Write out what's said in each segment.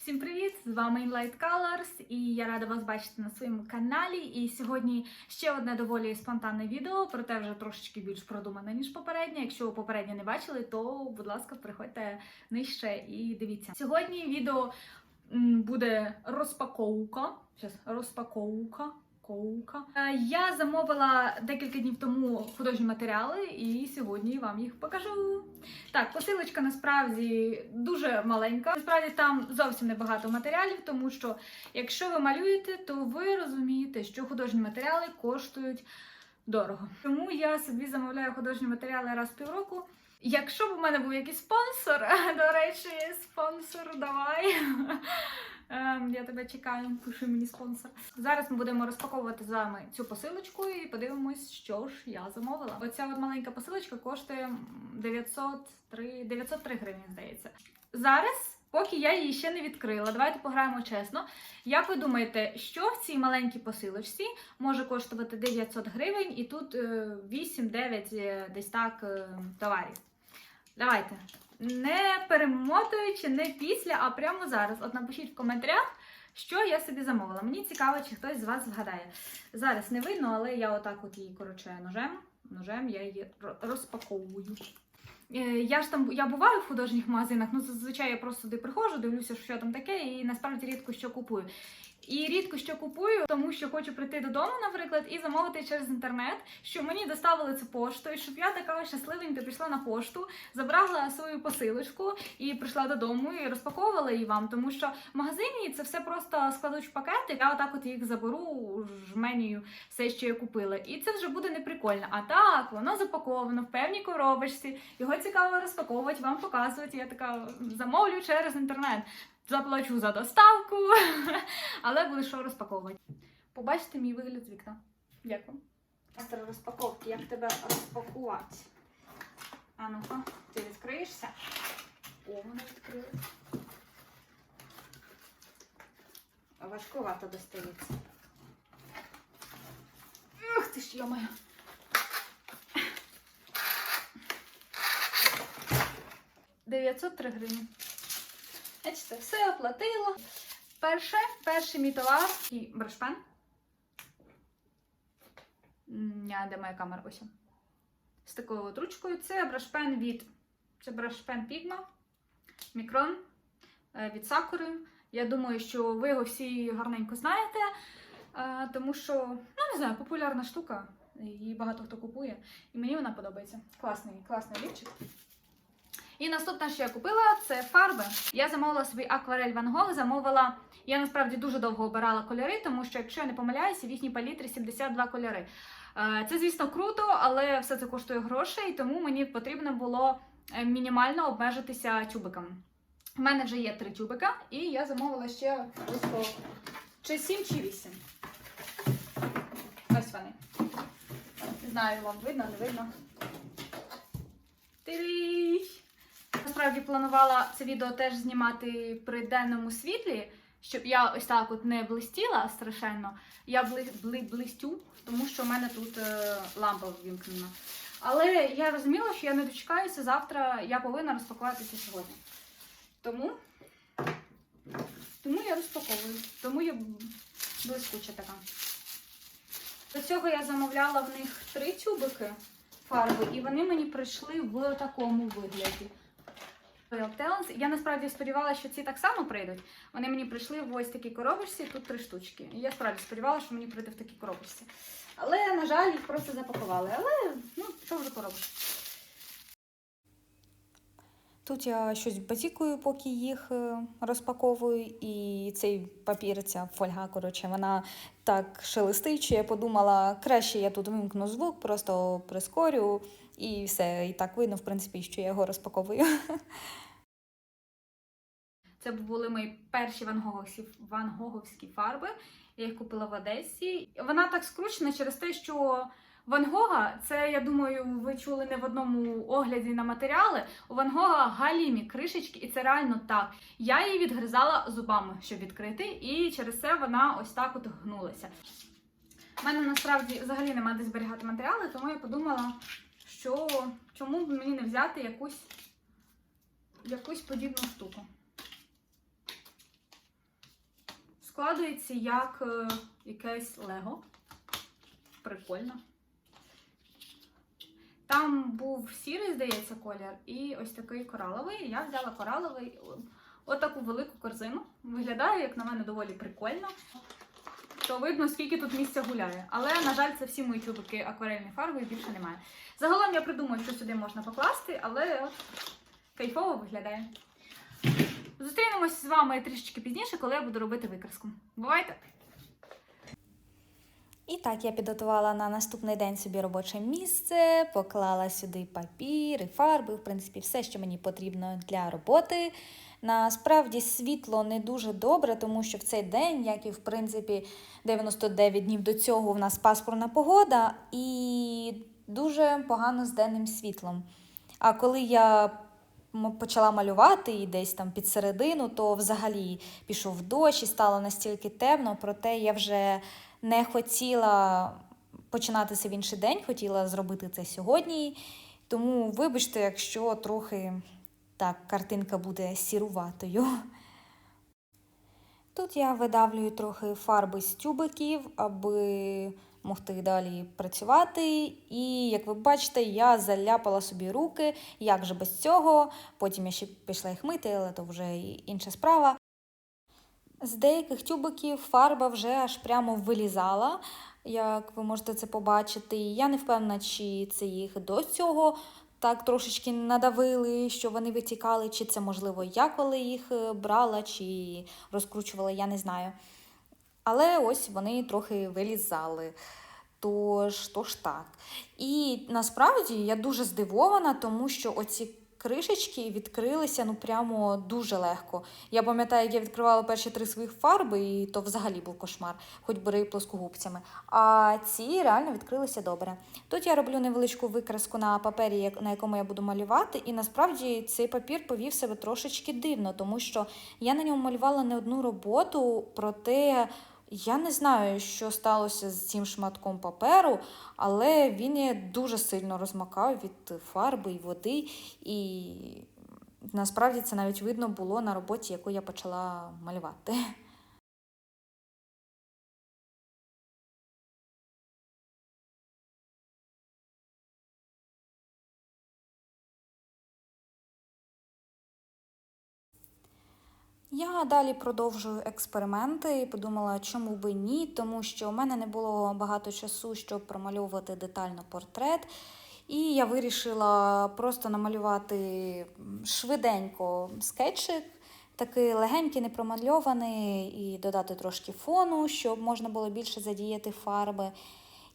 Всім привіт! З вами Inlight Colors і я рада вас бачити на своєму каналі. І сьогодні ще одне доволі спонтанне відео, проте вже трошечки більш продумане, ніж попереднє. Якщо попереднє не бачили, то, будь ласка, приходьте нижче і дивіться. Сьогодні відео буде розпаковка. Зараз розпаковка. Коука. Е, Я замовила декілька днів тому художні матеріали, і сьогодні вам їх покажу. Так, посилочка насправді дуже маленька. Насправді там зовсім небагато матеріалів, тому що якщо ви малюєте, то ви розумієте, що художні матеріали коштують дорого. Тому я собі замовляю художні матеріали раз в півроку. Якщо б у мене був якийсь спонсор, до речі, спонсор, давай. Ем, Я тебе чекаю, пиши мені спонсор. Зараз ми будемо розпаковувати з вами цю посилочку і подивимось, що ж я замовила. Оця от маленька посилочка коштує м, 903, 903 гривні, здається. Зараз, поки я її ще не відкрила, давайте пограємо чесно. Як ви думаєте, що в цій маленькій посилочці може коштувати 900 гривень і тут е, 8-9 е, десь так е, товарів? Давайте. Не перемотуючи, не після, а прямо зараз. От напишіть в коментарях, що я собі замовила. Мені цікаво, чи хтось з вас згадає. Зараз не видно, але я отак от її, коротше, ножем. Ножем я її розпаковую. Е, Я ж там я буваю в художніх магазинах, ну зазвичай я просто туди приходжу, дивлюся, що там таке, і насправді рідко що купую. І рідко що купую, тому що хочу прийти додому, наприклад, і замовити через інтернет, щоб мені доставили цю пошту, і щоб я така щасливенька пішла на пошту, забрала свою посилочку і прийшла додому і розпаковувала її вам. Тому що в магазині це все просто складуть в пакетик, я отак от їх заберу жменію все, що я купила. І це вже буде неприкольно. А так, воно запаковано в певній коробочці. Його цікаво розпаковувати, вам показувати. Я така замовлю через інтернет. Заплачу за доставку, але буду що розпаковувати. Побачите мій вигляд з вікна. Дякую. Майстер розпаковки, як тебе розпакувати? А ну-ка, ти відкриєшся? О, вона відкрилась. Важкувато достається. Ух ти ж, йомаю. Дев'ятсот три гривні. Бачите, все оплатила. Перше, перший мій товар і брошпен. Де моя камера? Ось. З такою от ручкою. Це брошпен від. Це брошпен Pigma, Мікрон від Сакури. Я думаю, що ви його всі гарненько знаєте, е, тому що, ну не знаю, популярна штука. Її багато хто купує. І мені вона подобається. Класний, класний лівчик. І наступне, що я купила, це фарби. Я замовила собі акварель Ван Гог, замовила. Я насправді дуже довго обирала кольори, тому що, якщо я не помиляюся, в їхній палітрі 72 кольори. Е, Це, звісно, круто, але все це коштує грошей, тому мені потрібно було е, мінімально обмежитися тюбиками. У мене вже є три тюбика, і я замовила ще близько чи 7, чи 8. Ось вони. Не знаю, вам видно, не видно. Тирій! Насправді планувала це відео теж знімати при денному світлі, щоб я ось так от не блистіла страшенно. Я бли, бли, блистю, тому що в мене тут е, лампа ввімкнена. Але я розуміла, що я не дочекаюся завтра, я повинна розпакуватися сьогодні. Тому, тому я розпаковую. Тому я блискуча така. До цього я замовляла в них три тюбики фарби, і вони мені прийшли в такому вигляді. Talents. Я насправді сподівалася, що ці так само прийдуть. Вони мені прийшли в ось такій коробочці, тут три штучки. І я справді сподівалася, що мені прийде в такій коробочці. Але, на жаль, їх просто запакували. Але ну, що вже поробиш? Тут я щось базікую, поки їх е, розпаковую, і цей папір, ця фольга, коротше, вона так шелестить, що я подумала, краще я тут вимкну звук, просто прискорю, і все. І так видно, в принципі, що я його розпаковую. Це були мої перші вангоговські, фарби. Я їх купила в Одесі. Вона так скручена через те, що Ван Гога, це я думаю, ви чули не в одному огляді на матеріали. У Ван Гога галімі кришечки, і це реально так. Я її відгризала зубами, щоб відкрити, і через це вона ось так от гнулася. У мене насправді взагалі немає де зберігати матеріали, тому я подумала, що чому б мені не взяти якусь, якусь подібну штуку. складується як е, якесь лего. Прикольно. Там був сірий, здається, колір, і ось такий кораловий. Я взяла кораловий, о, отаку велику корзину. Виглядає, як на мене, доволі прикольно. То видно, скільки тут місця гуляє. Але, на жаль, це всі мої тюбики акварельної фарби і більше немає. Загалом я придумаю, що сюди можна покласти, але кайфово виглядає. Зустрінемось з вами трішечки пізніше, коли я буду робити викраску. Бувайте! І так, я підготувала на наступний день собі робоче місце, поклала сюди папір фарби, в принципі, все, що мені потрібно для роботи. Насправді світло не дуже добре, тому що в цей день, як і в принципі 99 днів до цього, в нас пасмурна погода і дуже погано з денним світлом. А коли я почала малювати і десь там під середину, то взагалі пішов дощ і стало настільки темно, проте я вже не хотіла починатися в інший день, хотіла зробити це сьогодні. Тому вибачте, якщо трохи так картинка буде сіруватою. Тут я видавлюю трохи фарби з тюбиків, аби могти далі працювати. І, як ви бачите, я заляпала собі руки. Як же без цього? Потім я ще пішла їх мити, але то вже інша справа. З деяких тюбиків фарба вже аж прямо вилізала, як ви можете це побачити. Я не впевнена, чи це їх до цього так трошечки надавили, що вони витікали, чи це можливо я коли їх е, брала, чи розкручувала, я не знаю. Але ось вони трохи вилізали. Тож, тож так. І насправді я дуже здивована, тому що оці кришечки відкрилися ну прямо дуже легко. Я пам'ятаю, як я відкривала перші три своїх фарби, і то взагалі був кошмар, хоч бери плоскогубцями. А ці реально відкрилися добре. Тут я роблю невеличку викраску на папері, на якому я буду малювати, і насправді цей папір повів себе трошечки дивно, тому що я на ньому малювала не одну роботу, проте. Я не знаю, що сталося з цим шматком паперу, але він дуже сильно розмакав від фарби і води, і насправді це навіть видно було на роботі, яку я почала малювати. Я далі продовжую експерименти і подумала, чому би ні, тому що у мене не було багато часу, щоб промальовувати детально портрет. І я вирішила просто намалювати швиденько скетчик, такий легенький, непромальований, і додати трошки фону, щоб можна було більше задіяти фарби.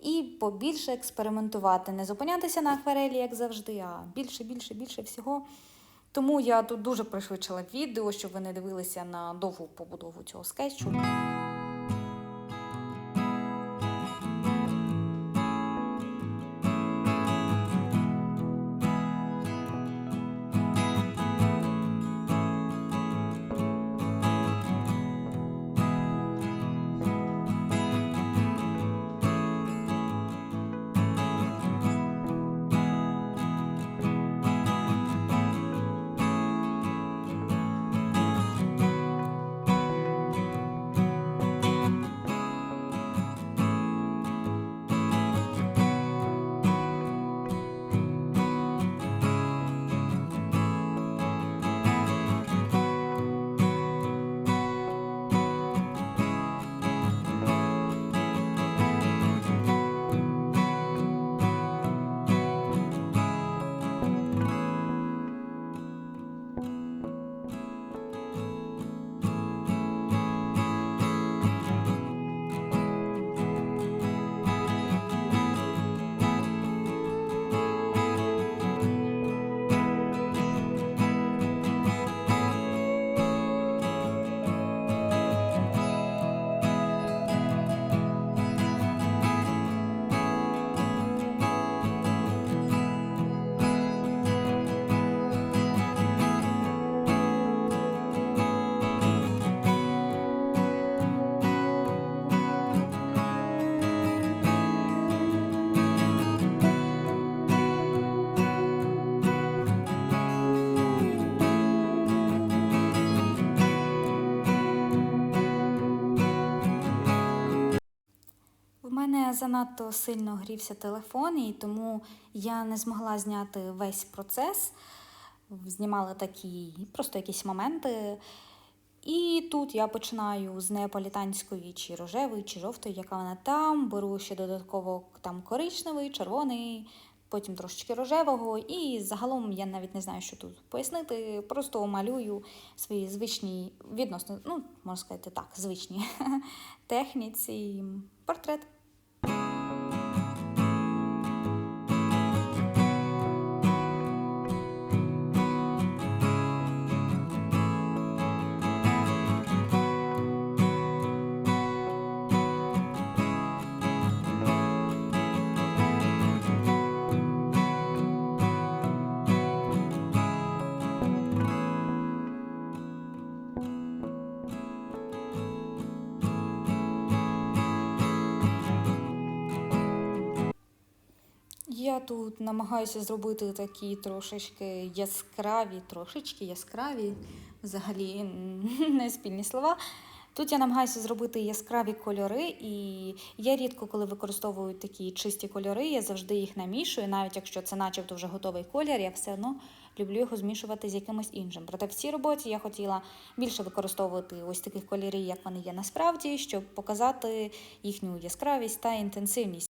І побільше експериментувати, не зупинятися на акварелі, як завжди, а більше, більше, більше всього. Тому я тут дуже пришвидшила відео, щоб ви не дивилися на довгу побудову цього скетчу. Занадто сильно грівся телефон, і тому я не змогла зняти весь процес. Знімала такі просто якісь моменти. І тут я починаю з неаполітанської чи рожевої, чи жовтої, яка вона там. Беру ще додатково там коричневий, червоний, потім трошечки рожевого. І загалом я навіть не знаю, що тут пояснити. Просто малюю свої звичні відносно, ну, можна сказати так, звичні техніці, портрет. Тут намагаюся зробити такі трошечки яскраві, трошечки яскраві, взагалі не спільні слова. Тут я намагаюся зробити яскраві кольори, і я рідко, коли використовую такі чисті кольори, я завжди їх намішую, навіть якщо це начебто вже готовий колір, я все одно люблю його змішувати з якимось іншим. Проте в цій роботі я хотіла більше використовувати ось таких кольорів, як вони є насправді, щоб показати їхню яскравість та інтенсивність.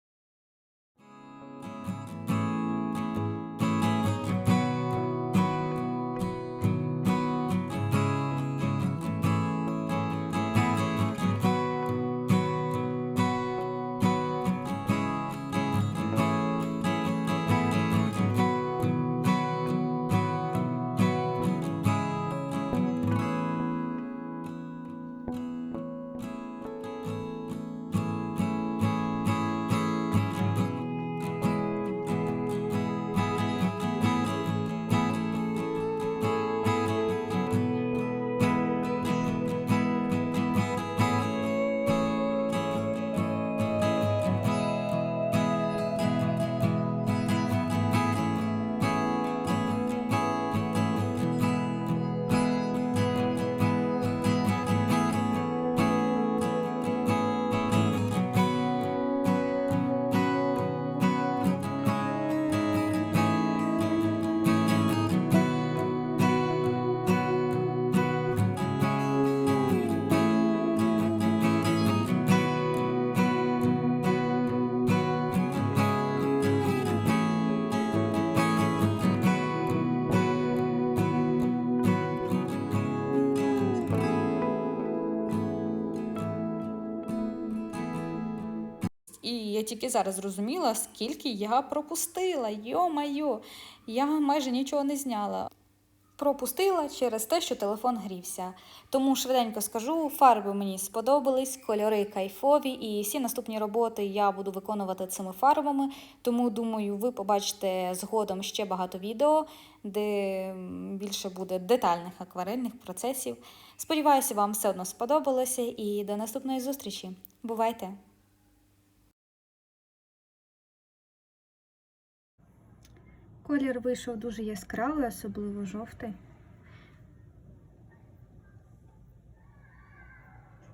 Я тільки зараз зрозуміла, скільки я пропустила. Йо-майо, я майже нічого не зняла. Пропустила через те, що телефон грівся. Тому швиденько скажу, фарби мені сподобались, кольори кайфові, і всі наступні роботи я буду виконувати цими фарбами. Тому думаю, ви побачите згодом ще багато відео, де більше буде детальних акварельних процесів. Сподіваюся, вам все одно сподобалося і до наступної зустрічі. Бувайте! Колір вийшов дуже яскравий, особливо жовтий.